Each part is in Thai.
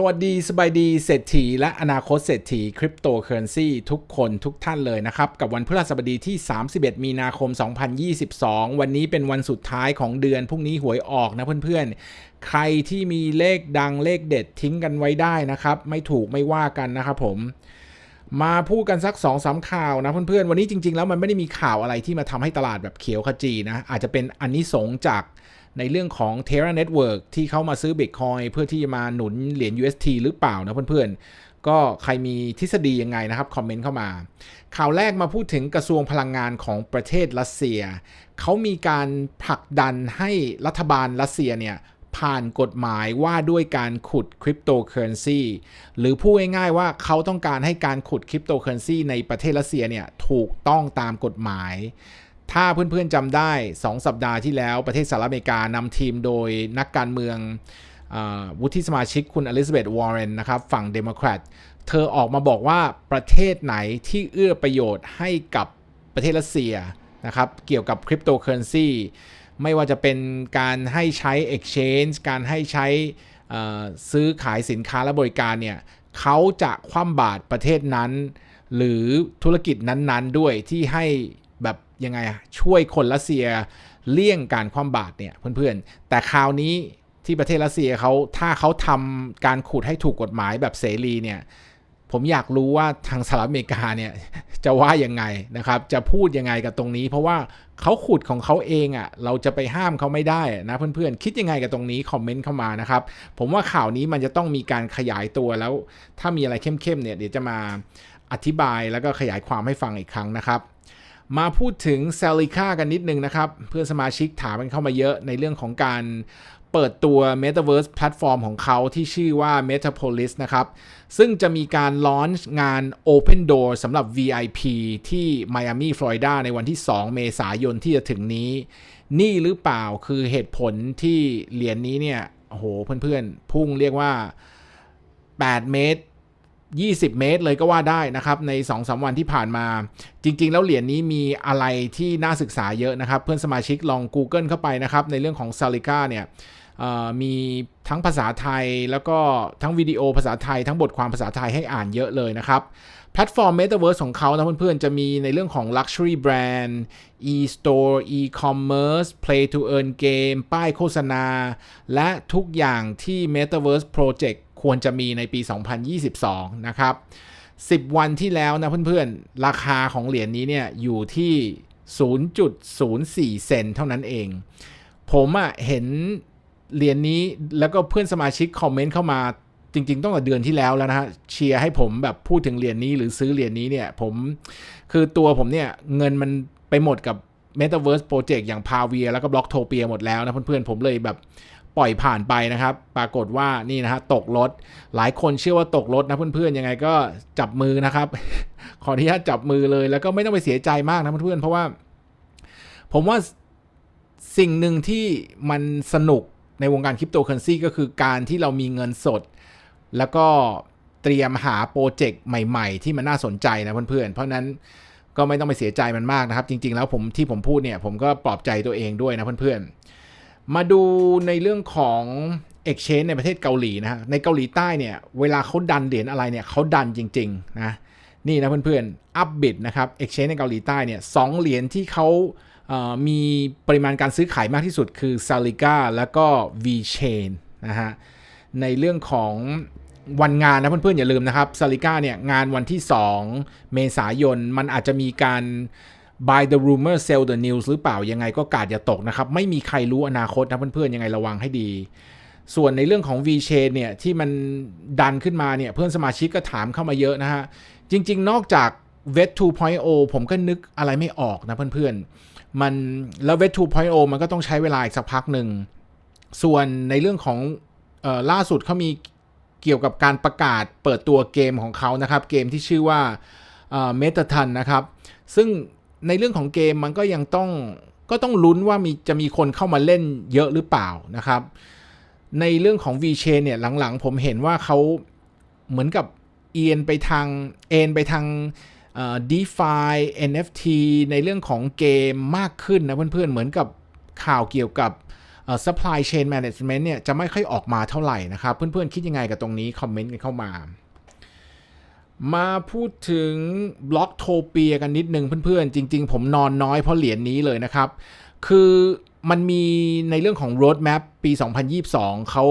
สวัสดีสบายดีเศรษฐีและอนาคตเศรษฐีคริปโตเคอเรนซีทุกคนทุกท่านเลยนะครับ กับวันพฤหัสบดีที่ 31 มีนาคม 2022 วันนี้เป็นวันสุดท้ายของเดือนพรุ่งนี้หวยออกนะเพื่อนๆ ใครที่มีเลขดังเลขเด็ดทิ้งกันไว้ได้นะครับ ไม่ถูกไม่ว่ากันนะครับผมมาพูดกันสัก2อสาข่าวนะเพื่อนๆ วันนี้จริง ๆ แล้วมันไม่ได้มีข่าวอะไรที่มาทำให้ตลาดแบบเขียวขจีนะอาจจะเป็นอันนี้สงจาก ในเรื่องของ Terra Network ที่เขามาซื้อ Bitcoin เพื่อที่จะมาหนุนเหรียญ UST หรือเปล่านะเพื่อนๆ ก็ใครมีทฤษฎียังไงนะครับ คอมเมนต์เข้ามา ข่าวแรกมาพูดถึงกระทรวงพลังงานของประเทศรัสเซีย เขามีการผลักดันให้รัฐบาลรัสเซียเนี่ยผ่านกฎหมายว่าด้วยการขุดคริปโตเคอเรนซีหรือพูดง่ายๆว่าเขาต้องการให้การขุดคริปโตเคอเรนซีในประเทศรัสเซียเนี่ยถูกต้องตามกฎหมาย ถ้าเพื่อนๆจำได้ 2 สัปดาห์ที่แล้วประเทศสหรัฐอเมริกานำทีมโดยนักการเมืองอวุฒิสมาชิกคุณอลิซาเบธวอร์เรนนะครับฝั่งเดโมแครตเธอออกมาบอกว่าประเทศไหนที่เอื้อประโยชน์ให้กับประเทศรัสเซียนะครับเกี่ยวกับคริปโตเคอเรนซีไม่ว่าจะเป็นการให้ใช้ Exchange การให้ใช้ซื้อขายสินค้าและบริการเนี่ยเขาจะคว่ำบาตรประเทศนั้น หรือธุรกิจนั้นๆด้วยที่ให้แบบ ยังไงอะช่วยคนรัสเซียเลี่ยงการคว่ำบาตรเนี่ยเพื่อนๆ แต่คราวนี้ที่ประเทศรัสเซียเขาถ้าเขาทำการขุดให้ถูกกฎหมายแบบเสรีเนี่ยผมอยากรู้ว่าทางสหรัฐอเมริกาเนี่ยจะว่ายังไงนะครับจะพูดยังไงกับตรงนี้ เพราะว่าเขาขุดของเขาเองอะ่ะเราจะไปห้ามเขาไม่ได้นะเพื่อนๆ คิดยังไงกับตรงนี้คอมเมนต์เข้ามานะครับผมว่าข่าวนี้มันจะต้องมีการขยายตัวแล้ว ถ้ามีอะไรเข้มๆเนี่ยเดี๋ยวจะมาอธิบายแล้วก็ขยายความให้ฟังอีกครั้งนะครับ มาพูดถึงเซลิค่ากันนิดนึงนะครับ เพื่อนสมาชิกถามกันเข้ามาเยอะในเรื่องของการเปิดตัว Metaverse แพลตฟอร์มของเขาที่ชื่อว่า Metapolis นะครับ ซึ่งจะมีการลอนช์งาน Open Door สำหรับ VIP ที่ Miami Florida ในวันที่ 2 เมษายนที่จะถึงนี้ นี่หรือเปล่าคือเหตุผลที่เหรียญนนี้เนี่ยโอ้โหเพื่อนๆ พุ่งเรียกว่า 8 เมตร 20 เมตรเลยก็ว่าได้นะครับใน 2-3วันที่ผ่านมา จริง ๆ แล้วเหรียญนี้มีอะไรที่น่าศึกษาเยอะนะครับ เพื่อนสมาชิกลอง Google เข้าไปนะครับ ในเรื่องของซาลิก้าเนี่ยมีทั้งภาษาไทยแล้วก็ทั้งวิดีโอภาษาไทย ทั้งบทความภาษาไทยให้อ่านเยอะเลยนะครับ แพลตฟอร์ม Metaverse ของเขานะเพื่อนๆ จะมีในเรื่องของ Luxury Brand e-store e-commerce play to earn game ป้ายโฆษณา และทุกอย่างที่ Metaverse Project ควรจะมีในปี 2022 นะครับ 10 วันที่แล้วนะเพื่อนๆ ราคาของเหรียญนี้เนี่ยอยู่ที่ 0.04 เซนเท่านั้นเอง ผมอะเห็นเหรียญนนี้แล้วก็เพื่อนสมาชิกคอมเมนต์เข้ามาจริงๆ ต้องแต่เดือนที่แล้วแล้วนะฮะเชียร์ให้ผมแบบพูดถึงเหรียญนนี้หรือซื้อเหรียญนนี้เนี่ยผมคือตัวผมเนี่ยเงินมันไปหมดกับ Metaverse Project อย่าง p a v i a แล้วก็ Blocktopia หมดแล้วนะเพื่อนๆ ผมเลยแบบ ปล่อยผ่านไปนะครับ ปรากฏว่านี่นะฮะตกรถ หลายคนเชื่อว่าตกรถนะเพื่อนๆยังไงก็จับมือนะครับ ขออนุญาตจับมือเลย แล้วก็ไม่ต้องไปเสียใจมากนะเพื่อนๆเพราะว่า ผมว่าสิ่งหนึ่งที่มันสนุกในวงการคริปโตเคอเรนซีก็คือการที่เรามีเงินสด แล้วก็เตรียมหาโปรเจกต์ใหม่ ๆ ที่มันน่าสนใจนะเพื่อนๆ เพราะนั้นก็ไม่ต้องไปเสียใจมันมากนะครับ จริง ๆ แล้วผมที่ผมพูดเนี่ยผมก็ปลอบใจตัวเองด้วยนะเพื่อนๆ มาดูในเรื่องของ Exchange ในประเทศเกาหลีนะฮะในเกาหลีใต้เนี่ยเวลาเขาดันเหรียญอะไรเนี่ยเขาดันจริงๆนะนี่นะเพื่อนๆอัพบิตนะครับ Exchange ในเกาหลีใต้เนี่ยสเหรียญที่เขามีปริมาณการซื้อขายมากที่สุดคือ s a l i g a แล้วก็ VChain นะฮะในเรื่องของวันงานนะเพื่อนๆอย่าลืมนะครับ s a l i g a เนี่ยงานวันที่ 2 เมษายนมันอาจจะมีการ buy the rumor sell the news หรือเปล่ายังไงก็กาดอย่าตกนะครับ ไม่มีใครรู้อนาคตนะเพื่อนๆยังไงระวังให้ดี ส่วนในเรื่องของ VChain เนี่ยที่มันดันขึ้นมาเนี่ยเพื่อนสมาชิกก็ถามเข้ามาเยอะนะฮะ จริง ๆ นอกจาก Vet 2.0 ผมก็นึกอะไรไม่ออกนะเพื่อนๆ มันแล้วเวทูพอยโอมันก็ต้องใช้เวลาอีกสักพักหนึ่ง ส่วนในเรื่องของออล่าสุดเขามีเกี่ยวกับการประกาศเปิดตัวเกมของเขานะครับ เกมที่ชื่อว่าเมตาทันนะครับ ซึ่ง ในเรื่องของเกมมันก็ยังต้องก็ต้องลุ้นว่ามีจะมีคนเข้ามาเล่นเยอะหรือเปล่านะครับ ในเรื่องของ VChain เนี่ยหลังๆ ผมเห็นว่าเขาเหมือนกับเอ็นไปทางเอ็นไปทาง DeFi NFT ในเรื่องของเกมมากขึ้นนะเพื่อนๆ เหมือนกับข่าวเกี่ยวกับ supply chain management เนี่ยจะไม่ค่อยออกมาเท่าไหร่นะครับ เพื่อนๆ คิดยังไงกับตรงนี้ คอมเมนต์กันเข้ามา มาพูดถึงบล็อกโทเปียกันนิดนึงเพื่อนๆ จริง ๆ ผมนอนน้อยเพราะเหรียญนี้เลยนะครับ คือมันมีในเรื่องของ roadmap ปี 2022 เขา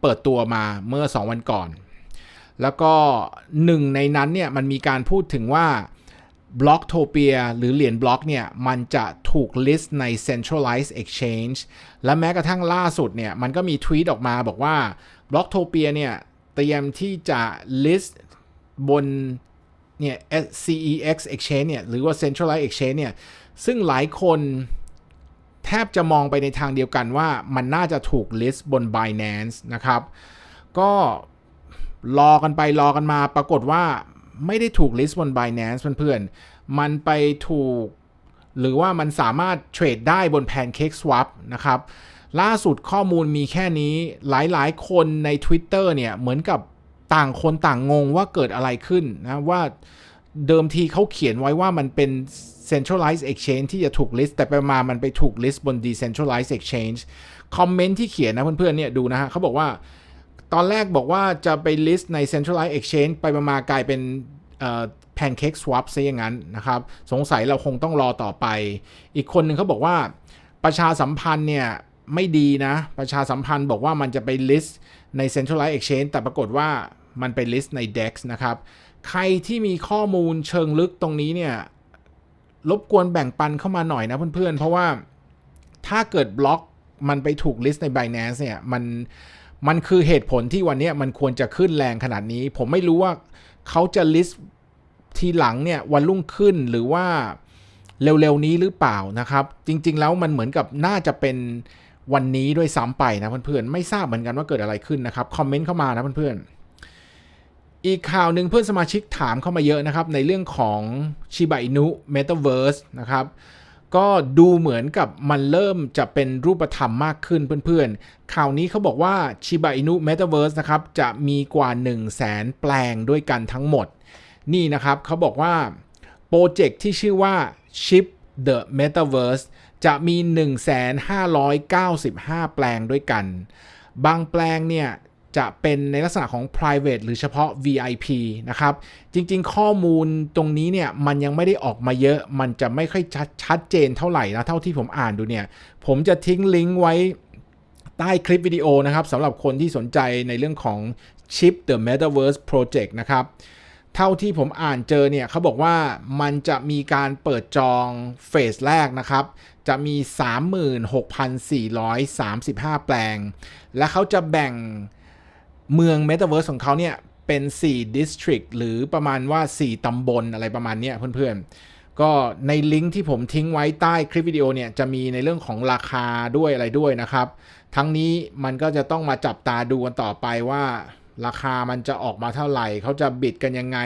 เปิดตัวมาเมื่อ 2 วันก่อน แล้วก็หนึ่งในนั้นเนี่ยมันมีการพูดถึงว่าบล็อกโทเปียหรือเหรียญบล็อกเนี่ยมันจะถูก list ใน centralized exchange และแม้กระทั่งล่าสุดเนี่ยมันก็มีทวีตออกมาบอกว่าบล็อกโทเปียเนี่ยเตรียมที่จะ list บนเนี่ย CEX exchange เนี่ย หรือว่า centralized exchange เนี่ย ซึ่งหลายคนแทบจะมองไปในทางเดียวกันว่ามันน่าจะถูก list บน Binance นะครับ ก็รอกันไปรอกันมาปรากฏว่าไม่ได้ถูก list บน Binance เพื่อนๆ มันไปถูก หรือว่ามันสามารถเทรดได้บน Pancake Swap นะครับ ล่าสุดข้อมูลมีแค่นี้หลายๆ คนใน Twitter เนี่ย เหมือนกับ ต่างคนต่างงงว่าเกิดอะไรขึ้นนะว่าเดิมทีเขาเขียนไว้ว่ามันเป็น centralized exchange ที่จะถูก list แต่ไปมามันไปถูก list บน decentralized exchange คอมเมนต์ที่เขียนนะเพื่อนๆเนี่ยดูนะฮะเขาบอกว่าตอนแรกบอกว่าจะไป list ใน centralized exchange ไปมากลายเป็นเอ่อ pancake swap ซะอย่างนั้นนะครับ สงสัยเราคงต้องรอต่อไป อีกคนหนึ่งเขาบอกว่าประชาสัมพันธ์เนี่ยไม่ดีนะ ประชาสัมพันธ์บอกว่ามันจะไป list ใน centralized exchange แต่ปรากฏว่า มันไป list ใน DEX นะครับ ใครที่มีข้อมูลเชิงลึกตรงนี้เนี่ยรบกวนแบ่งปันเข้ามาหน่อยนะเพื่อนๆ เพราะว่าถ้าเกิดบล็อกมันไปถูก list ใน Binance เนี่ยมันมันคือเหตุผลที่วันนี้มันควรจะขึ้นแรงขนาดนี้ ผมไม่รู้ว่าเขาจะ list ทีหลังเนี่ยวันรุ่งขึ้นหรือว่าเร็วๆนี้หรือเปล่านะครับ จริง ๆ แล้วมันเหมือนกับน่าจะเป็นวันนี้ด้วยซ้ำไปนะเพื่อนๆ ไม่ทราบเหมือนกันว่าเกิดอะไรขึ้นนะครับ คอมเมนต์เข้ามานะเพื่อนๆ อีกข่าวหนึ่งเพื่อนสมาชิกถามเข้ามาเยอะนะครับ ในเรื่องของ Shiba Inu Metaverse นะครับก็ดูเหมือนกับมันเริ่มจะเป็นรูปธรรมมากขึ้นเพื่อนๆ ข่าวนี้เขาบอกว่า Shiba Inu Metaverse นะครับ จะมีกว่า 1 0 0 0 0แสนแปลงด้วยกันทั้งหมด นี่นะครับเขาบอกว่า โปรเจกต์ที่ชื่อว่า Ship the Metaverse จะมี 1,595 แปลงด้วยกัน บางแปลงเนี่ย จะเป็นในลักษณะของ private หรือเฉพาะ VIP นะครับ จริงๆ ข้อมูลตรงนี้เนี่ยมันยังไม่ได้ออกมาเยอะ มันจะไม่ค่อยชัดชัดเจนเท่าไหร่นะเท่าที่ผมอ่านดูเนี่ย ผมจะทิ้งลิงก์ไว้ใต้คลิปวิดีโอนะครับสำหรับคนที่สนใจในเรื่องของ Chip the Metaverse Project นะครับเท่าที่ผมอ่านเจอเนี่ยเขาบอกว่ามันจะมีการเปิดจองเฟสแรกนะครับ จะมี 36,435 แปลง และเขาจะแบ่ง เมือง Metaverse ของเขาเนี่ยเป็น 4 District หรือประมาณว่า 4 ตำบลอะไรประมาณนี้เพื่อนๆ ก็ในลิงก์ที่ผมทิ้งไว้ใต้คลิปวิดีโอเนี่ยจะมีในเรื่องของราคาด้วยอะไรด้วยนะครับ ทั้งนี้มันก็จะต้องมาจับตาดูกันต่อไปว่า ราคามันจะออกมาเท่าไหร่ เขาจะบิดกันยังไง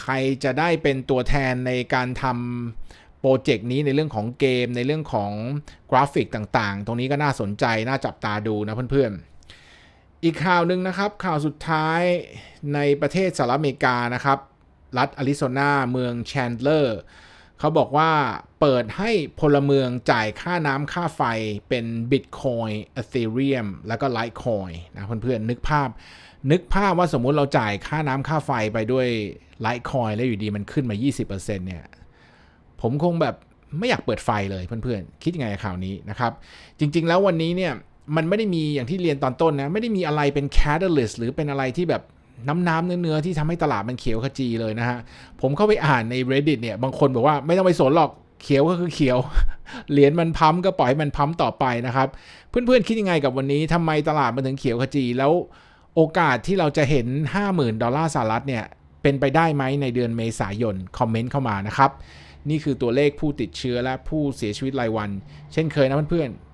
ใครจะได้เป็นตัวแทนในการทำโปรเจกต์นี้ในเรื่องของเกมในเรื่องของกราฟิกต่างๆ ตรงนี้ก็น่าสนใจน่าจับตาดูนะเพื่อนๆ อีกข่าวหนึ่งนะครับข่าวสุดท้ายในประเทศสหรัฐอเมริกานะครับ รัฐอาริโซนาเมืองแชนเดอร์เขาบอกว่าเปิดให้พลเมืองจ่ายค่าน้ำค่าไฟเป็น Bitcoin Ethereum แล้วก็ Litecoin นะเพื่อนๆ นึกภาพ นึกภาพว่าสมมุติเราจ่ายค่าน้ำค่าไฟไปด้วย Litecoin แล้วอยู่ดีมันขึ้นมา 20%เนี่ยผมคงแบบไม่อยากเปิดไฟเลยเพื่อนๆ คิดยังไงกับข่าวนี้นะครับ จริงๆแล้ววันนี้เนี่ย มันไม่ได้มีอย่างที่เรียนตอนต้นนะ ไม่ได้มีอะไรเป็น catalyst หรือเป็นอะไรที่แบบน้ำน้ำเนื้อเนื้อที่ทำให้ตลาดมันเขียวขจีเลยนะฮะ ผมเข้าไปอ่านใน reddit เนี่ย บางคนบอกว่าไม่ต้องไปสนหรอกเขียวก็คือเขียว เหรียญมันพัมก็ปล่อยให้มันพัมต่อไปนะครับ เพื่อนๆคิดยังไงกับวันนี้ทำไมตลาดมันถึงเขียวขจีแล้วโอกาสที่เราจะเห็น 50,000 ดอลลาร์สหรัฐเนี่ยเป็นไปได้ไหมในเดือนเมษายน คอมเมนต์เข้ามานะครับ นี่คือตัวเลขผู้ติดเชื้อและผู้เสียชีวิตรายวัน เช่นเคยนะเพื่อนๆ